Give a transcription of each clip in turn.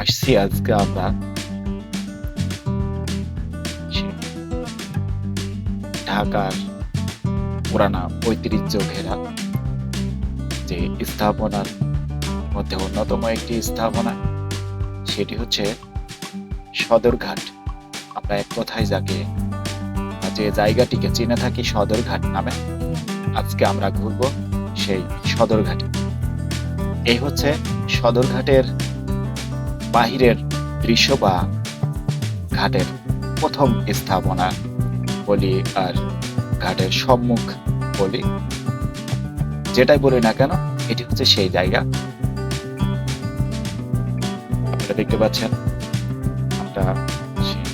আসছি আজকে আমরা। ঢাকার পুরানা ঐতিহ্য ঘেরা যে স্থাপনার মধ্যে অন্যতম একটি স্থাপনা, সেটি হচ্ছে সদরঘাট। আমরা এক কথায় যাকে যে জায়গাটিকে চিনে থাকি সদরঘাট নামে, আজকে আমরা ঘুরবো সেই সদরঘাটে। এই হচ্ছে সদরঘাটের বাহিরের দৃশ্য বা ঘাটের প্রথম স্থাপনা বলি আর ঘাটের সম্মুখ বলি। যেটাই বলি না কেন, এটি হচ্ছে সেই জায়গা। দেখতে পাচ্ছেন, আমরা সেই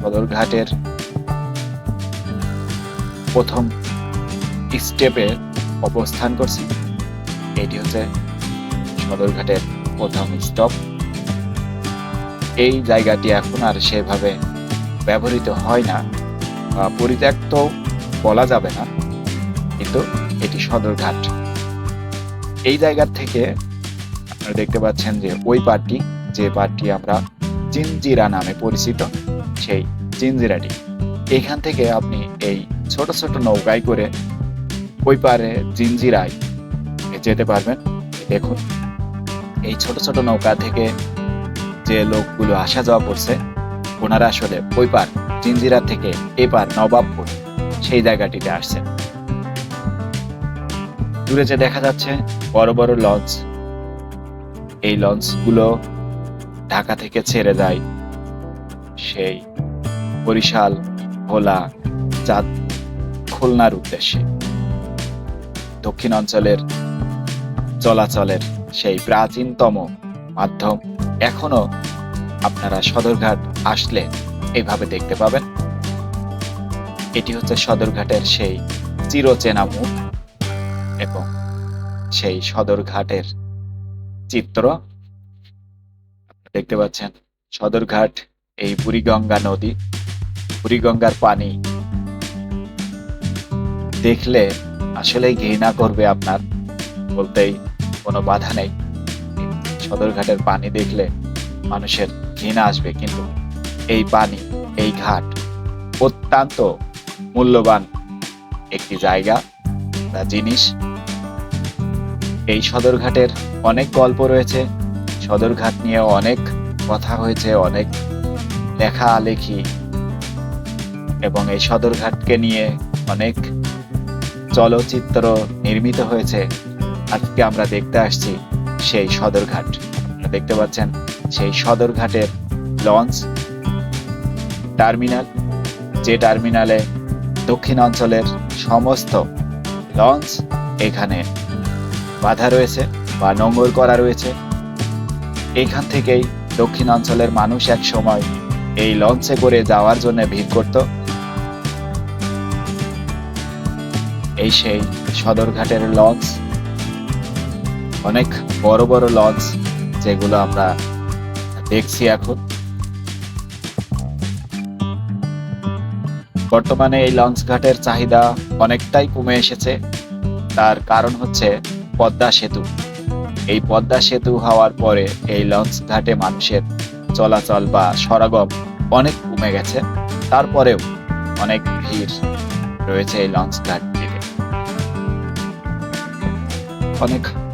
সদরঘাটের প্রথম স্টেপে অবস্থান করছি। এটি হচ্ছে সদরঘাটের প্রথম স্টপ এই জায়গাটি এখন আর সেভাবে ব্যবহৃত হয় না। বা পরিত্যক্ত বলা যাবে না, কিন্তু এটি সদরঘাট। এই জায়গার থেকে আপনারা দেখতে পাচ্ছেন যে ওই পার্কটি যে পার্কটি আমরা জিনজিরা নামে পরিচিত, সেই জিনজিরাটি। এখান থেকে আপনি এই ছোট ছোট নৌকায় করে ওই পারে জিনজিরায় যেতে পারবেন। দেখুন, এই ছোট ছোট নৌকা থেকে যে লোকগুলো আসা যাওয়া করছে, ওনারা আসলে ওই পার জিঞ্জিরা থেকে এপার নবাবপুর সেই জায়গাটিতে আসছে। দূরে যে দেখা যাচ্ছে, বড় বড় লঞ্চ। এই লঞ্চগুলো ঢাকা থেকে ছেড়ে যায় সেই বরিশাল, ভোলা, চাঁদ, খুলনার উদ্দেশ্যে। দক্ষিণ অঞ্চলের চলাচলের সেই প্রাচীনতম মাধ্যম এখনও আপনারা সদরঘাট আসলে এইভাবে দেখতে পাবেন। এটি হচ্ছে সদরঘাটের সেই চিরচেনা মুখ এবং সেই সদরঘাটের চিত্র। দেখতে পাচ্ছেন সদরঘাট, এই বুড়িগঙ্গা নদী। বুড়িগঙ্গার পানি দেখলে আসলেই ঘৃণা করবে আপনার, বলতেই কোনো বাধা নেই। সদরঘাটের পানি দেখলে মানুষের ঘৃণা আসবে, কিন্তু এই পানি, এই ঘাট অত্যন্ত মূল্যবান একটি জায়গা বা জিনিস। এই সদরঘাটের অনেক গল্প রয়েছে, সদরঘাট নিয়ে অনেক কথা হয়েছে, অনেক লেখা লেখি এবং এই সদরঘাটকে নিয়ে অনেক চলচ্চিত্র নির্মিত হয়েছে। আজকে আমরা দেখতে আসছি সেই সদরঘাট দেখতে পাচ্ছেন সেই সদরঘাটের লঞ্চ, টার্মিনাল, যে টার্মিনালে দক্ষিণ অঞ্চলের সমস্ত লঞ্চ এখানে বাধা রয়েছে বা নোঙর করা রয়েছে। এখান থেকেই দক্ষিণ অঞ্চলের মানুষ এক সময় এই লঞ্চে করে যাওয়ার জন্য ভিড় করত। এই সেই সদরঘাটের লঞ্চ অনেক বড় বড় লঞ্চ যেগুলো আমরা দেখছি এখন। বর্তমানে এই লঞ্চ ঘাটের চাহিদা অনেকটাই কমে এসেছে। তার কারণ হচ্ছে পদ্মা সেতু। এই পদ্মা সেতু হওয়ার পরে এই লঞ্চ ঘাটে মানুষের চলাচল বা সরাগম অনেক কমে গেছে। তারপরেও অনেক ভিড় রয়েছে এই লঞ্চ ঘাটটিতে অনেক